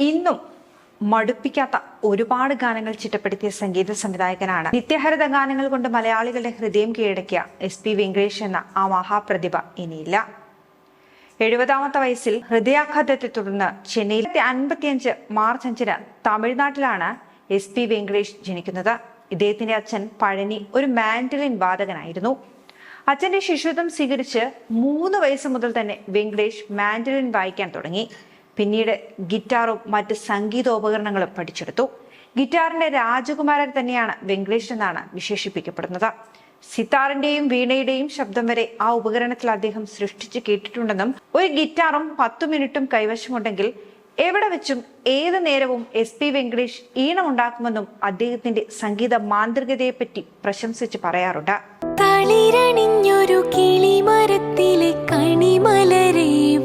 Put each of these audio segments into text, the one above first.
ഇന്നും മടുപ്പിക്കാത്ത ഒരുപാട് ഗാനങ്ങൾ ചിട്ടപ്പെടുത്തിയ സംഗീത സംവിധായകനാണ്. നിത്യഹരിത ഗാനങ്ങൾ കൊണ്ട് മലയാളികളുടെ ഹൃദയം കീഴടക്കിയ എസ് പി വെങ്കടേഷ് എന്ന ആ മഹാപ്രതിഭ ഇനിയില്ല. എഴുപതാമത്തെ വയസ്സിൽ ഹൃദയാഘാതത്തെ തുടർന്ന് ചെന്നൈയിൽ അൻപത്തിയഞ്ച് മാർച്ച് അഞ്ചിന് തമിഴ്നാട്ടിലാണ് എസ് പി വെങ്കടേഷ് ജനിക്കുന്നത്. ഇദ്ദേഹത്തിന്റെ അച്ഛൻ പഴനി ഒരു മാൻഡലിൻ വാദകനായിരുന്നു അച്ഛന്റെ ശിശുത്വം സ്വീകരിച്ച് മൂന്ന് വയസ്സ് മുതൽ തന്നെ വെങ്കടേഷ് മാൻഡലിൻ വായിക്കാൻ തുടങ്ങി. പിന്നീട് ഗിറ്റാറും മറ്റ് സംഗീതോപകരണങ്ങളും പഠിച്ചെടുത്തു. ഗിറ്റാറിന്റെ രാജകുമാരൻ തന്നെയാണ് വെങ്കടേഷ് എന്നാണ് വിശേഷിപ്പിക്കപ്പെടുന്നത്. സിത്താറിന്റെയും വീണയുടെയും ശബ്ദം വരെ ആ ഉപകരണത്തിൽ അദ്ദേഹം സൃഷ്ടിച്ച് കേട്ടിട്ടുണ്ടെന്നും ഒരു ഗിറ്റാറും പത്തു മിനിറ്റും കൈവശമുണ്ടെങ്കിൽ എവിടെ വെച്ചും ഏത് നേരവും എസ് പി വെങ്കടേഷ് ഈണമുണ്ടാക്കുമെന്നും അദ്ദേഹത്തിന്റെ സംഗീത മാന്ത്രികതയെപ്പറ്റി പ്രശംസിച്ച് പറയാറുണ്ട്. തളിരണിഞ്ഞൊരു കിളിമരത്തിലെ കണിമലരേ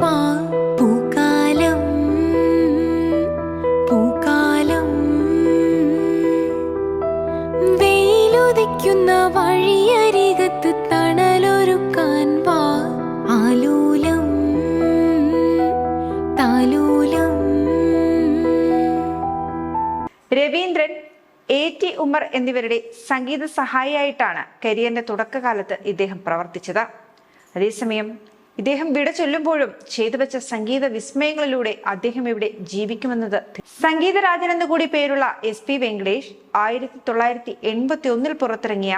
താലൂലം എ ടി ഉമർ എന്നിവരുടെ സംഗീത സഹായിയായിട്ടാണ് കരിയറിന്റെ തുടക്കകാലത്ത് ഇദ്ദേഹം പ്രവർത്തിച്ചത്. അതേസമയം ഇദ്ദേഹം വിട ചൊല്ലുമ്പോഴും ചെയ്തു വെച്ച സംഗീത വിസ്മയങ്ങളിലൂടെ അദ്ദേഹം ഇവിടെ ജീവിക്കുമെന്നത് സംഗീതരാജൻ എന്നുകൂടി പേരുള്ള എസ് പി വെങ്കടേഷ് ആയിരത്തി തൊള്ളായിരത്തി എൺപത്തി ഒന്നിൽ പുറത്തിറങ്ങിയ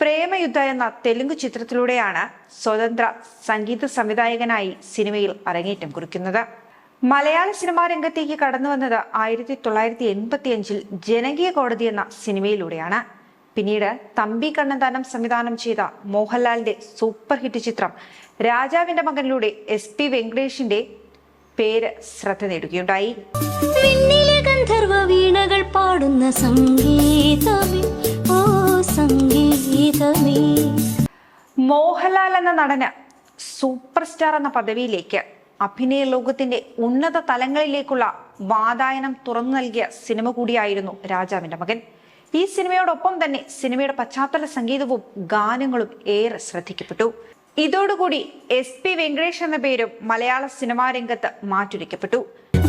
പ്രേമയുദ്ധ എന്ന തെലുങ്ക് ചിത്രത്തിലൂടെയാണ് സ്വതന്ത്ര സംഗീത സംവിധായകനായി സിനിമയിൽ അരങ്ങേറ്റം കുറിക്കുന്നത്. മലയാള സിനിമാ രംഗത്തേക്ക് കടന്നു വന്നത് ആയിരത്തി തൊള്ളായിരത്തി എൺപത്തി അഞ്ചിൽ ജനകീയ കോടതി എന്ന സിനിമയിലൂടെയാണ്. പിന്നീട് തമ്പി കണ്ണന്താനം സംവിധാനം ചെയ്ത മോഹൻലാലിന്റെ സൂപ്പർ ഹിറ്റ് ചിത്രം രാജാവിന്റെ മകനിലൂടെ എസ് പി വെങ്കടേഷിന്റെ പേര് ശ്രദ്ധ നേടുകയുണ്ടായി. ഗന്ധർവ വീണകൾ പാടുന്ന സംഗീതമേ ഓ സംഗീതമേ. മോഹൻലാൽ എന്ന നടന് സൂപ്പർ സ്റ്റാർ എന്ന പദവിയിലേക്ക് അഭിനയ ലോകത്തിന്റെ ഉന്നത തലങ്ങളിലേക്കുള്ള വാതായനം തുറന്നു നൽകിയ സിനിമ കൂടിയായിരുന്നു രാജാവിന്റെ മകൻ. ഈ സിനിമയോടൊപ്പം തന്നെ സിനിമയുടെ പശ്ചാത്തല സംഗീതവും ഗാനങ്ങളും ഏറെ ശ്രദ്ധിക്കപ്പെട്ടു. ഇതോടുകൂടി എസ് പി വെങ്കടേഷ് എന്ന പേരും മലയാള സിനിമാ രംഗത്ത് മാറ്റുരയ്ക്കപ്പെട്ടു.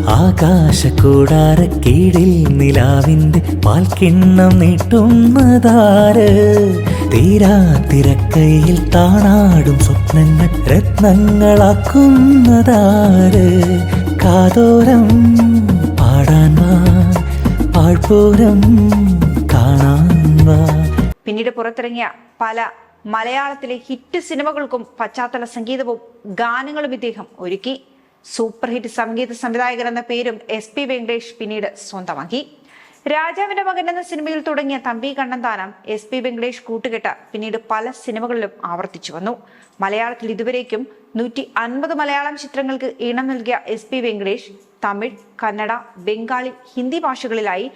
ആകാശക്കൂടാരക്കീഴിൽ നിലാവിന്റെ പാൽക്കിണ്ണം നീട്ടുന്നതാര്? തീരാത്തിരക്കയിൽ താണാടും സ്വപ്നങ്ങൾ രത്നങ്ങളാക്കുന്നതാര്? കാതോരം പാടാൻ വാ പാഴ്പൂരം കാണാൻ വാ. പിന്നീട് പുറത്തിറങ്ങിയ പല മലയാളത്തിലെ ഹിറ്റ് സിനിമകൾക്കും പശ്ചാത്തല സംഗീതവും ഗാനങ്ങളും ഇദ്ദേഹം ഒരുക്കി. സൂപ്പർ ഹിറ്റ് സംഗീത സംവിധായകൻ എന്ന പേരും എസ് പി വെങ്കടേഷ് പിന്നീട് സ്വന്തമാക്കി. രാജാവിന്റെ മകൻ എന്ന സിനിമയിൽ തുടങ്ങിയ തമ്പി കണ്ണന്താനം എസ് പി വെങ്കടേഷ് കൂട്ടുകെട്ട്. പിന്നീട് പല സിനിമകളിലും ആവർത്തിച്ചു വന്നു. മലയാളത്തിൽ ഇതുവരേക്കും നൂറ്റി അൻപത് മലയാളം ചിത്രങ്ങൾക്ക് ഈണം നൽകിയ എസ് പി വെങ്കടേഷ് തമിഴ് കന്നഡ ബംഗാളി ഹിന്ദി ഭാഷകളിലായി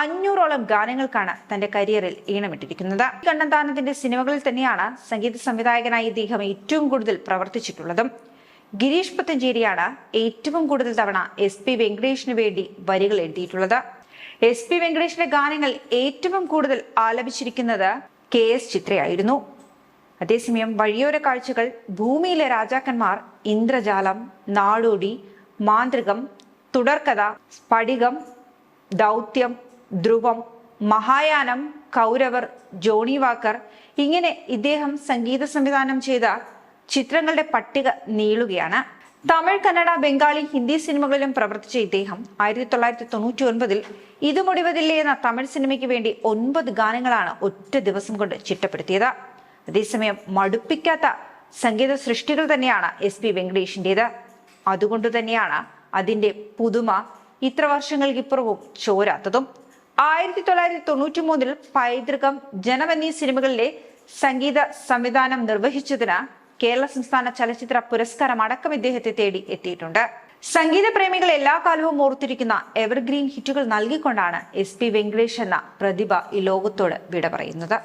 അഞ്ഞൂറോളം ഗാനങ്ങൾക്കാണ് തന്റെ കരിയറിൽ ഈണമിട്ടിരിക്കുന്നത്. കണ്ണന്താനത്തിന്റെ സിനിമകളിൽ തന്നെയാണ് സംഗീത സംവിധായകനായി ഇദ്ദേഹം ഏറ്റവും കൂടുതൽ പ്രവർത്തിച്ചിട്ടുള്ളതും. ഗിരീഷ് പുത്തഞ്ചേരിയാണ് ഏറ്റവും കൂടുതൽ തവണ എസ് പി വെങ്കടേഷിന് വേണ്ടി വരികൾ എഴുതിയിട്ടുള്ളത്. എസ് പി വെങ്കടേഷിന്റെ ഗാനങ്ങൾ ഏറ്റവും കൂടുതൽ ആലപിച്ചിരിക്കുന്നത് കെ എസ് ചിത്രയായിരുന്നു. അതേസമയം വഴിയോര കാഴ്ചകൾ ഭൂമിയിലെ രാജാക്കന്മാർ ഇന്ദ്രജാലം നാടോടി മാന്ത്രികം തുടർക്കഥ സ്ഫടികം ദൗത്യം ധ്രുവം മഹായാനം കൗരവർ ജോണി വാക്കർ ഇങ്ങനെ ഇദ്ദേഹം സംഗീത സംവിധാനം ചെയ്ത ചിത്രങ്ങളുടെ പട്ടിക നീളുകയാണ്. തമിഴ് കന്നഡ ബംഗാളി ഹിന്ദി സിനിമകളിലും പ്രവർത്തിച്ച ഇദ്ദേഹം ആയിരത്തി തൊള്ളായിരത്തി തൊണ്ണൂറ്റി ഒൻപതിൽ ഇത് മുടിവതില്ലേ എന്ന തമിഴ് സിനിമയ്ക്ക് വേണ്ടി ഒൻപത് ഗാനങ്ങളാണ് ഒറ്റ ദിവസം കൊണ്ട് ചിട്ടപ്പെടുത്തിയത്. അതേസമയം മടുപ്പിക്കാത്ത സംഗീത സൃഷ്ടികൾ തന്നെയാണ് എസ് പി വെങ്കടേഷിന്റെത് അതുകൊണ്ട് തന്നെയാണ് അതിന്റെ പുതുമ ഇത്ര വർഷങ്ങൾക്കിപ്പുറവും ചോരാത്തതും. ആയിരത്തി തൊള്ളായിരത്തി തൊണ്ണൂറ്റി മൂന്നിൽ പൈതൃകം ജനം എന്നീ സിനിമകളിലെ സംഗീത സംവിധാനം നിർവഹിച്ചതിന് കേരള സംസ്ഥാന ചലച്ചിത്ര പുരസ്കാരം അടക്കം ഇദ്ദേഹത്തെ തേടി എത്തിയിട്ടുണ്ട്. സംഗീത പ്രേമികൾ എല്ലാ കാലവും ഓർത്തിരിക്കുന്ന എവർഗ്രീൻ ഹിറ്റുകൾ നൽകിക്കൊണ്ടാണ് എസ് പി വെങ്കടേഷ് എന്ന പ്രതിഭ ഈ ലോകത്തോട് വിട പറയുന്നത്.